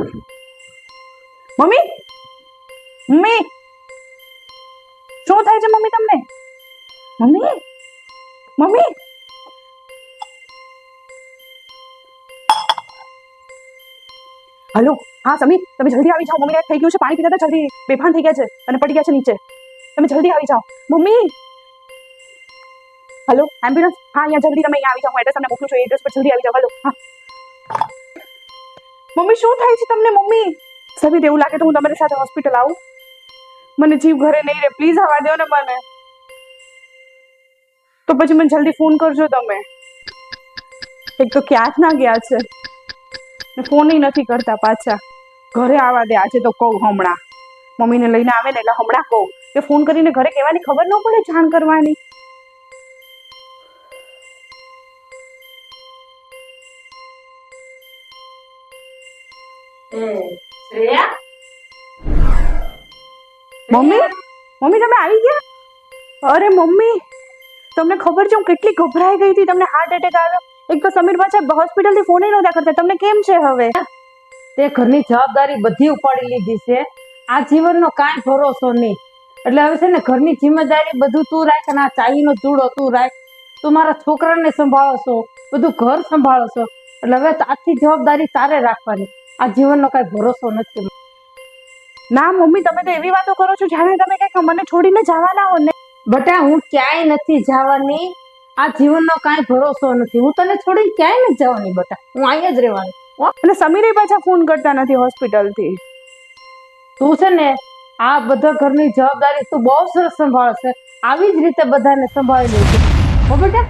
Mummy? Mummy? શું થાય છે મમ્મી તમને? મમ્મી? મમ્મી? હલો? હા સમીર તમે જલ્દી આવી જાઓ. મમ્મીને થઈ ગયું છે. પાણી પીતા જલ્દી બેભાન થઈ ગયા છે અને પડી ગયા છે નીચે. તમે જલ્દી આવી જાઓ. મમ્મી? હલો? એમ્બ્યુલન્સ હા, અહીંયા જલ્દી તમે અહીંયા આવી જાઓ. એડ્રેસ તમને મોકલું છું. એડ્રેસ પર જલ્દી આવી જાઓ. હલો? હા. મમ્મી, શું થાય છે તમને, મમ્મી? સમીર એવું લાગે તો હું તમારી સાથે હોસ્પિટલ આવું. મને જીવ ઘરે નહીં રે પ્લીઝ આવવા દો ને મને. તો પછી મને જલ્દી ફોન કરજો તમે. એક તો ક્યાં જ ના ગયા છે. ને ફોન નથી કરતા પાછા. ઘરે આવવા દે આજે તો કહું હમણાં. મમ્મીને લઈને આવે ને એટલે હમણાં કહું. કે ફોન કરીને ઘરે કહેવાની ખબર ન પડે જાણ કરવાની. મમ્મી? મમ્મી તમે આવી ગયા? અરે મમ્મી તમને ખબર છે હું કેટલી ગભરાઈ ગઈ હતી તમને હાર્ટ એટેક આવ્યો. એક તો સમીર પાછા હોસ્પિટલથી ફોન નહોતા કરતા તમને કેમ છે હવે? તે ઘરની જવાબદારી બધી ઉપાડી લીધી છે. આ જીવનનો કાંઈ ભરોસો નહીં. એટલે હવે છે ને ઘરની જિમ્મેદારી બધું તું રાખ અને આ ચાઈનો ચૂડો તું રાખ. તું મારા છોકરાને સંભાળો છો બધું ઘર સંભાળો છો એટલે હવે આખી જવાબદારી તારે રાખવાની. આ જીવનનો કાંઈ ભરોસો નથી. ના મમ્મી તમે તો એવી વાતો કરો છો જાણે તમે કંઈક મને છોડીને જવાના હો ને. બટા હું ક્યાંય નથી જવાની. આ જીવનનો કાંઈ ભરોસો નથી. હું તને છોડીને ક્યાંય નથી જવાની બટા. હું અહીંયા જ રહેવાની. અને સમીરે પાછા ફોન કરતા નથી હોસ્પિટલથી તું છે ને આ બધા ઘરની જવાબદારી તું બહુ સરસ સંભાળશે. આવી જ રીતે બધાને સંભાળી લેજે. હો બેટા?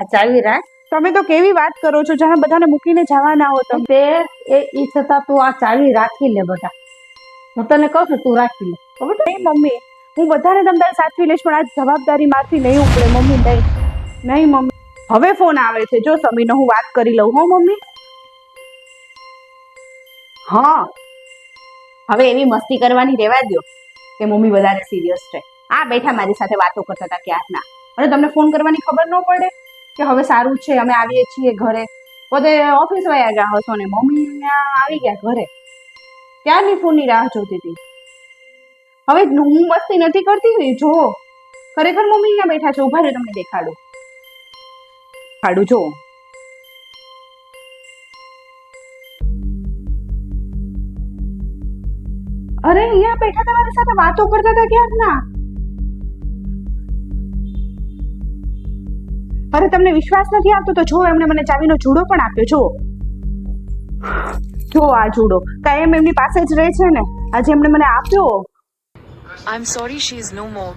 આ ચાવી રાખ. તમે તો કેવી વાત કરો છો જાણે બધાને મૂકીને જવાના હો તમે? તે એ ઈ છતાં તું આ ચાવી રાખી લે બેટા. હું તને કહું છું તું રાખી લે. ખબર નહીં મમ્મી. હું બધાને તમારે સાચવી લઈશ પણ આ જવાબદારી મારથી નહીં ઉપડે મમ્મી નહીં. નહીં મમ્મી. હવે ફોન આવે છે. જો સમીનો હું વાત કરી લઉં હો મમ્મી. હા. હવે એવી મસ્તી કરવાની રહેવા દો કે મમ્મી વધારે સિરિયસ છે. આ બેઠા મારી સાથે વાતો કરતા હતા ક્યારના. અને તમને ફોન કરવાની ખબર ન પડે? કે હવે સારું છે, અમે આવીએ છીએ ઘરે. પોતે ઓફિસ વયા ગયા હશો ને, મમ્મી આવી ગયા ઘરે. ક્યારની ફોનની રાહ જોતી હતી. હવે હું મસ્તી નથી કરતી જો. ખરેખર મમ્મી અહીંયા બેઠા છે, ઊભા રહ્યો તમને દેખાડું. દેખાડું, જો. અરે, અહીંયા બેઠા તમારી સાથે વાતો કરતા હતા ક્યારના? અરે, તમને વિશ્વાસ નથી આવતો? તો જો, એમણે મને ચાવીનો જુડો પણ આપ્યો. જો જો આ જુડો. કાંઈ એમ એમની પાસે જ રહે છે ને? આજે એમણે મને આપ્યો. આઈ am sorry she is no more